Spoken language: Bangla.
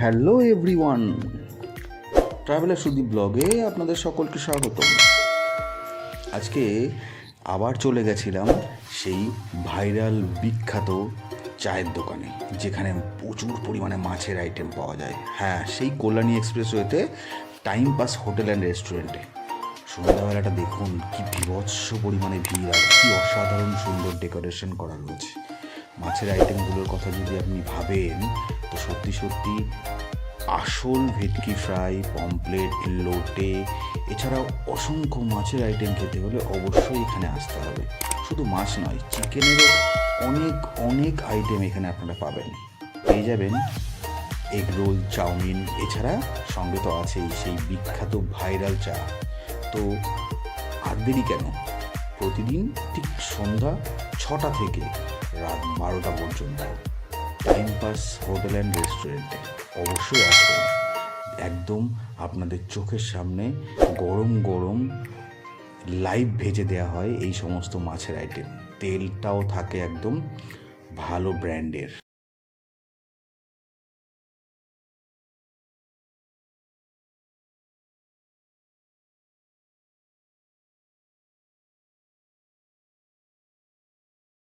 Hello everyone. ট্রাভেলার সুদীপ ব্লগে আপনাদের সকলকে স্বাগত। আজকে আবার চলে গেছিলাম সেই ভাইরাল বিখ্যাত চায়ের দোকানে, যেখানে প্রচুর পরিমাণে মাছের আইটেম পাওয়া যায়। হ্যাঁ সেই কল্যাণী এক্সপ্রেসওয়েতে টাইম পাস হোটেল অ্যান্ড রেস্টুরেন্টে। সন্ধ্যাবেলাটা দেখুন, কি বিভৎস পরিমাণে ভিড় আর কি অসাধারণ সুন্দর ডেকোরেশন করা রয়েছে। মাছের আইটেমগুলোর কথা যদি আপনি ভাবেন, তো সত্যি সত্যি আসল ভেটকি ফ্রাই পমপ্লেট লোটে এছাড়াও অসংখ্য মাছের আইটেম খেতে হলে অবশ্যই এখানে আসতে হবে। শুধু মাছ নয়, চিকেনেরও অনেক অনেক আইটেম এখানে আপনারা পাবেন। পেয়ে যাবেন এগ রোল চাউমিন এছাড়া সঙ্গে তো আছেই সেই বিখ্যাত ভাইরাল চা। তো আর দেরি কেন? প্রতিদিন ঠিক সন্ধ্যা ছটা থেকে রাত বারোটা পর্যন্ত। টাইম পাস হোটেল অ্যান্ড রেস্টুরেন্টে অবশ্যই আসবেন। একদম আপনাদের চোখের সামনে গরম গরম লাইভ ভেজে দেওয়া হয় এই সমস্ত মাছের আইটেম তেলটাও থাকে একদম ভালো ব্র্যান্ডের